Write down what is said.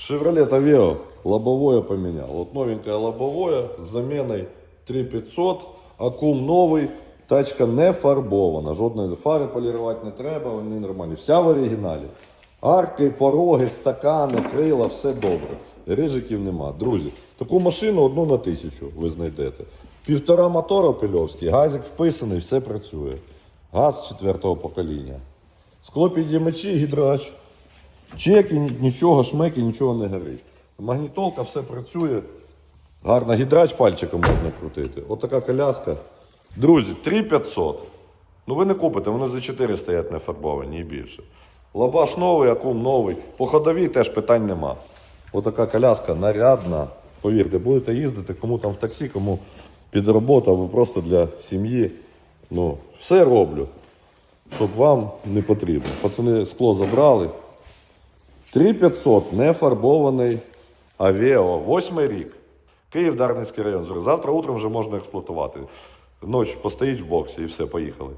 Chevrolet Aveo лобовое поменял. Вот новенькое лобовое с заменой 3500, акум новий, тачка не фарбована, жодної фари полірувати не треба, вони нормальні. Вся в оригіналі. Арки, пороги, стакани, крила, все добре. Рижиків нема. Друзі, таку машину одну на тисячу ви знайдете. Півтора мотора пильовський, газик вписаний, все працює. Газ четвертого покоління. Склопідіймачі, гідрач. Чеки, нічого, шмеки, нічого не горить. Магнітолка, все працює. Гарно, гідрач пальчиком можна крутити. Отака коляска. Друзі, 3500. Ну ви не купите, вони за 4 стоять не фарбовані і більше. Лабаш новий, акум новий. По ходовій теж питань нема. Отака коляска нарядна. Повірте, будете їздити, кому там в таксі, кому під роботу, або просто для сім'ї. Ну, все роблю, щоб вам не потрібно. Пацани скло забрали. 3500 нефарбований авіо. восьмий рік. Київ, Дарницький район. Завтра утром вже можна експлуатувати. Ночь постоїть в боксі і все, поїхали.